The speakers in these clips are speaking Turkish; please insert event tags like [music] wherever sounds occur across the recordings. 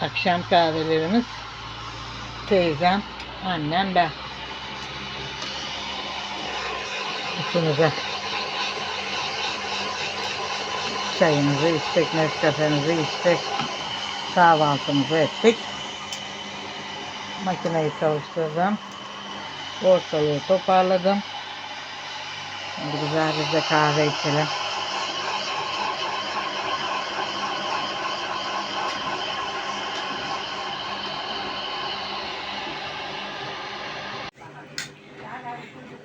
Akşam kahvelerimiz teyzem, annem, ben. İkimize. Çayımızı içtik, Nescafe'mizi içtik. Kahvaltımızı ettik. Makineyi çalıştırdım. Ortalığı toparladım. Şimdi güzel bir de kahve içelim.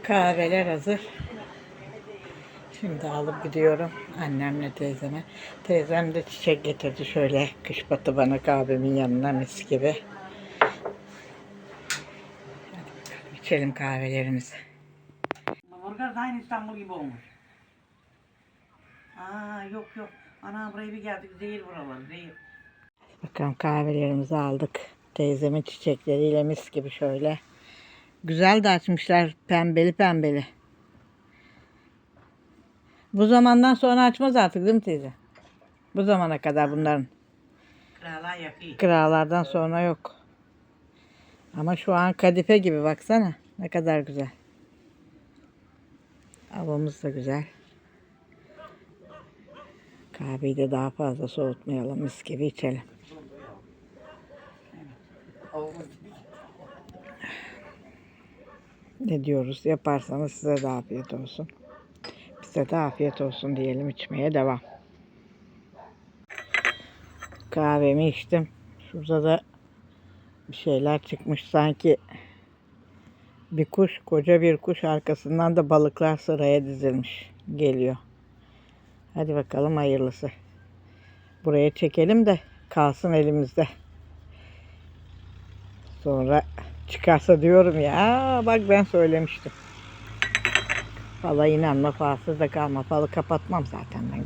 Kahveler hazır. Şimdi alıp gidiyorum annemle teyzeme. Teyzem de çiçek getirdi şöyle kış batı bana kahvemin yanına mis gibi. Hadi bakalım içelim kahvelerimizi. Burgaz da aynı İstanbul gibi olmuş. Aa yok yok. Ana buraya bir geldik değil buralar değil. Bakalım kahvelerimizi aldık. Teyzemin çiçekleriyle mis gibi şöyle. Güzel de açmışlar pembeli pembeli. Bu zamandan sonra açmaz artık değil mi teyze? Bu zamana kadar bunların. Krala yakıyor. Kiralardan sonra yok. Ama şu an kadife gibi baksana. Ne kadar güzel. Havamız da güzel. Kahveyi de daha fazla soğutmayalım. Mis gibi içelim. Ne diyoruz? Yaparsanız size de afiyet olsun. Bize de afiyet olsun diyelim. içmeye devam. Kahvemi içtim. Şurada da bir şeyler çıkmış sanki bir kuş, koca bir kuş arkasından da balıklar sıraya dizilmiş geliyor. Hadi bakalım hayırlısı. Buraya çekelim de kalsın elimizde. Sonra çıkarsa diyorum ya bak ben söylemiştim. Fala inanma falsız da kalma. Falı kapatmam zaten ben.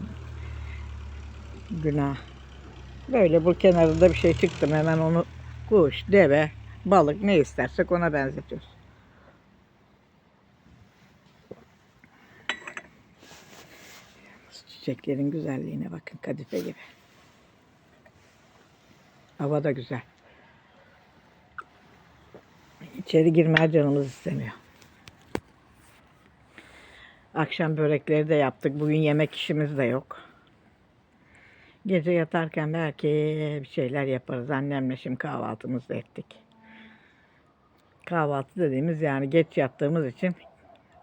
Günah. Böyle bu kenarında bir şey çıktı mı hemen onu kuş, deve, balık ne istersek ona benzetiyoruz. Çiçeklerin güzelliğine bakın kadife gibi. Hava da güzel. İçeri girmeye canımız istemiyor. Akşam börekleri de yaptık. Bugün yemek işimiz de yok. Gece yatarken belki bir şeyler yaparız. Annemle şimdi kahvaltımızı ettik. Kahvaltı dediğimiz yani geç yattığımız için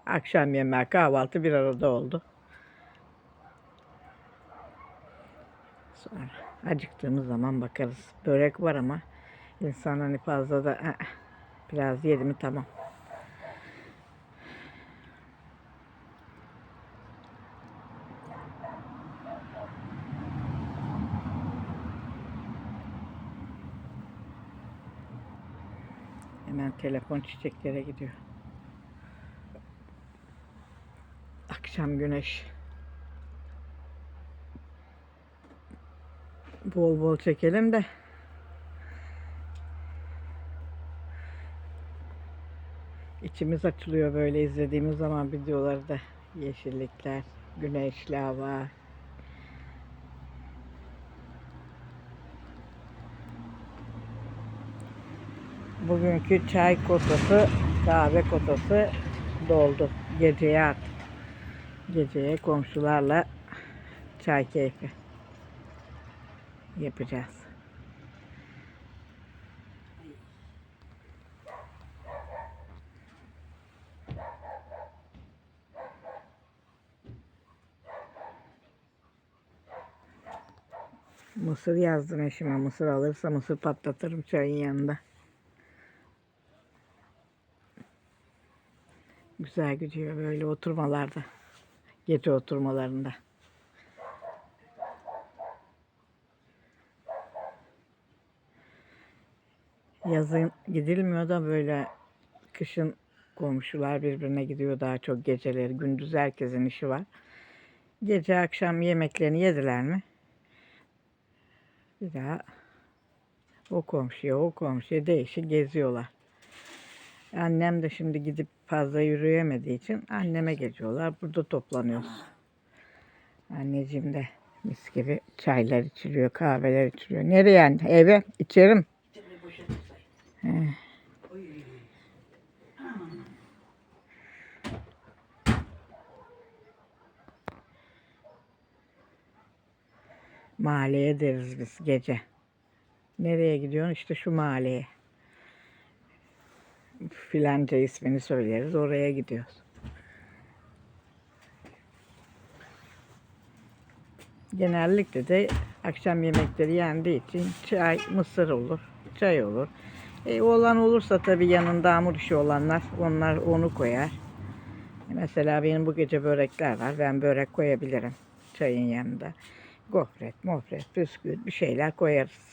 akşam yemeği kahvaltı bir arada oldu. Sonra acıktığımız zaman bakarız. Börek var ama insan hani fazla da "Eh, biraz yedi mi tamam. Hemen telefon çiçeklere gidiyor. Akşam güneş. Bol bol çekelim de. İçimiz açılıyor böyle izlediğimiz zaman videoları da. Yeşillikler, güneşli hava. Bugünkü çay kotası, kahve kotası doldu. Geceye artık. Geceye komşularla çay keyfi yapacağız. Mısır yazdım eşime. Mısır alırsa mısır patlatırım çayın yanında. Güzel gidiyor böyle oturmalarda. Gece oturmalarında. Yazın gidilmiyor da böyle kışın komşular birbirine gidiyor daha çok geceleri. Gündüz herkesin işi var. Gece akşam yemeklerini yediler mi? Bir daha o komşuya o komşuya değişik geziyorlar. Annem de şimdi gidip fazla yürüyemediği için anneme geliyorlar. Burada toplanıyoruz. Anneciğim de Mis gibi çaylar içiliyor, kahveler içiliyor. Nereye anne? Eve içerim. Bir de poşet say. He. Oy. Mahalleye deriz biz gece. Nereye gidiyorsun? İşte şu mahalleye. Filanca ismini söyleriz. Oraya gidiyoruz. Genellikle de akşam yemekleri yendiği için çay, mısır olur, çay olur. E, olan olursa tabii yanında hamur işi olanlar onlar onu koyar. Mesela benim bu gece börekler var. Ben börek koyabilirim çayın yanında. Gofret, mofret, bisküvit bir şeyler koyarız.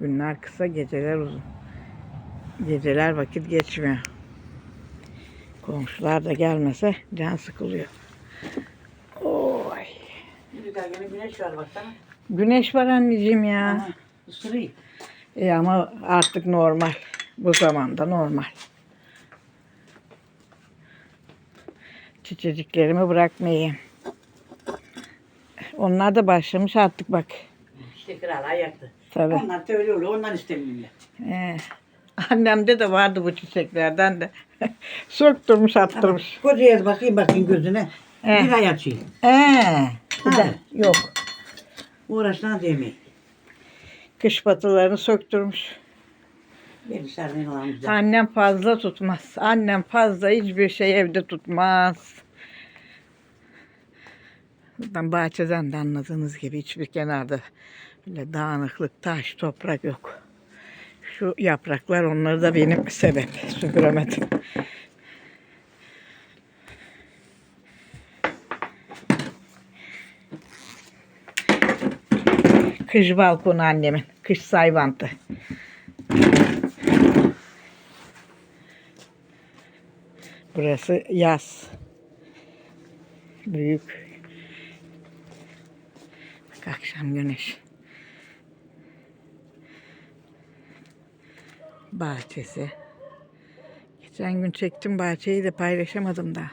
Günler kısa, geceler uzun. Geceler vakit geçmiyor. Komşular da gelmese can sıkılıyor. Oy. Daha gene güneş var baksana. Güneş var anneciğim ya. Ama ısırıyor. E ama artık normal. Bu zamanda normal. Çiçeciklerimi bırakmayayım. Onlar da başlamış artık bak. İşte kral ayaktı. Tabii. Onlar da öyle oluyor. Ondan istemiyor millet. Ee, annemde de vardı bu çiçeklerden de. [laughs] Söktürmüş attırmış. Kocaya bakayım bakayım gözüne. He. Bir ay açayım. Ee, güzel. Yok. Uğraşlan demeyin. Kış batılarını söktürmüş. Annem fazla tutmaz. Annem fazla hiçbir şey evde tutmaz. Ben bahçeden de anladığınız gibi hiçbir kenarda böyle dağınıklık, taş, toprak yok. Şu yapraklar onları da benim sebep. Süpüremedim. Kış balkonu annemin. Kış sayvantı. Burası yaz. Büyük. Bak akşam güneş. Bahçesi. Geçen gün çektim bahçeyi de paylaşamadım da.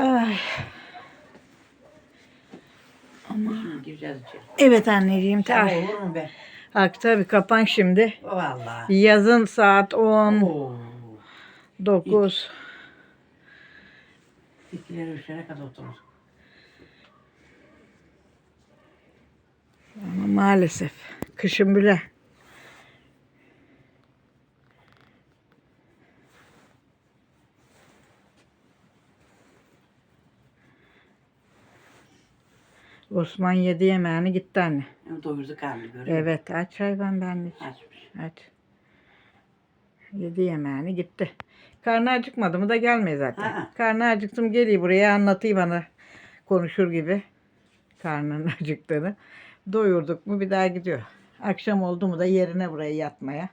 Ay. Şimdi gireceğiz içeri. Evet anneciğim. Ta. olur mu be? Bak tabii kapan şimdi. Vallahi. Yazın saat 10, Oo. 9. İkileri üçlere kadar oturur. Ama maalesef kışın bile. Osman yedi yemeğini gitti anne. Hem doyurdu karnı görüyor? Evet aç hayvan benlik. Açmış. Aç. Yedi yemeğini gitti. Karnı acıkmadı mı da gelmiyor zaten. Ha. Karnı acıktım geliyor buraya anlatayım bana. Konuşur gibi. Karnının [laughs] acıktığını. Doyurduk mu bir daha gidiyor. Akşam oldu mu da yerine buraya yatmaya.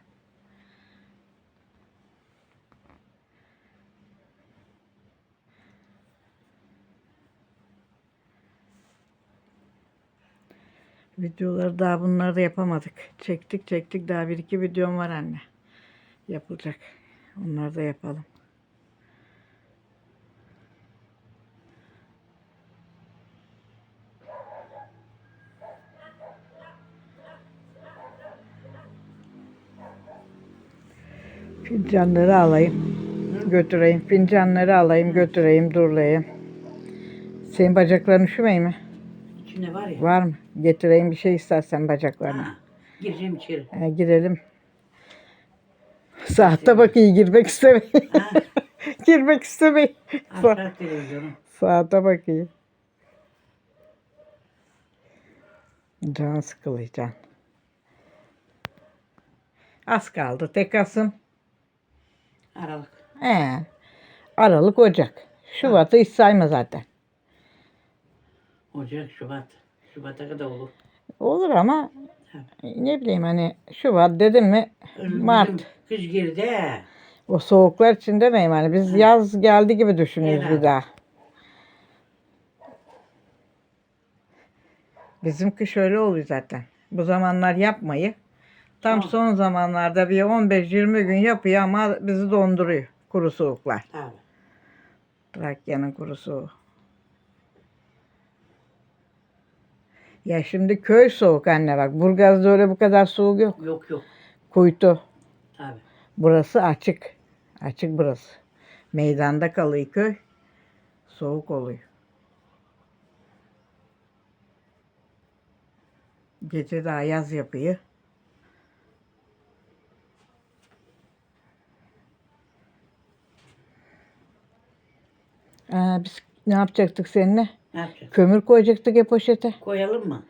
Videoları daha bunları da yapamadık. Çektik çektik daha bir iki videom var anne. Yapılacak. Onları da yapalım. Fincanları alayım. Götüreyim. Fincanları alayım götüreyim durlayayım. Senin bacakların üşümeyi mi? İçinde var ya. Var mı? Getireyim bir şey istersen bacaklarına. Ha. Gireceğim içeri. He, girelim. Saatte bak iyi girmek istemeyin. [laughs] Girmek istemeyin. Sa- saate bak iyi. Can can. Az kaldı. Tek Kasım. Aralık. He. Aralık Ocak. Şubat'ı hiç sayma zaten. Ocak, Şubat. Şubat'a kadar olur. Olur ama Ne bileyim hani şu var dedim mi Mart. Bizim Kış girdi. O soğuklar için demeyeyim hani biz yaz geldi gibi düşünüyoruz Herhalde. bir daha. Bizim kış öyle oluyor zaten. Bu zamanlar yapmayı. Tam Tamam. son zamanlarda bir 15-20 gün yapıyor ama bizi donduruyor. Kuru soğuklar. Tabii. Trakya'nın kuru soğuğu. Ya şimdi köy soğuk anne bak. Burgaz'da öyle bu kadar soğuk yok. Yok yok. Kuytu. Tabii. Burası açık. Açık burası. Meydanda kalıyor köy. Soğuk oluyor. Gece daha yaz yapıyor. Aa, biz ne yapacaktık seninle? Ne yapacağız? Kömür koyacaktık ya poşete. Koyalım mı?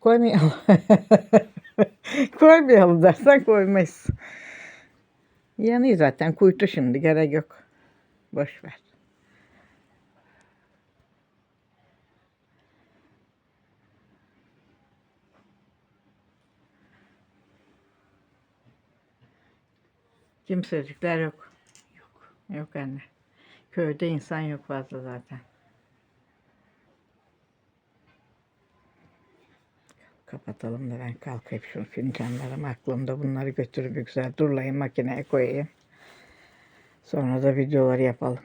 Koymayalım. [laughs] Koymayalım dersen koymayız. Yanıyor zaten kuytu şimdi gerek yok. Boş ver. Kimsecikler yok. Yok. Yok anne. Köyde insan yok fazla zaten. Kapatalım da ben kalkayım şu fincanlarım aklımda bunları götürüp güzel durlayayım makineye koyayım. Sonra da videoları yapalım.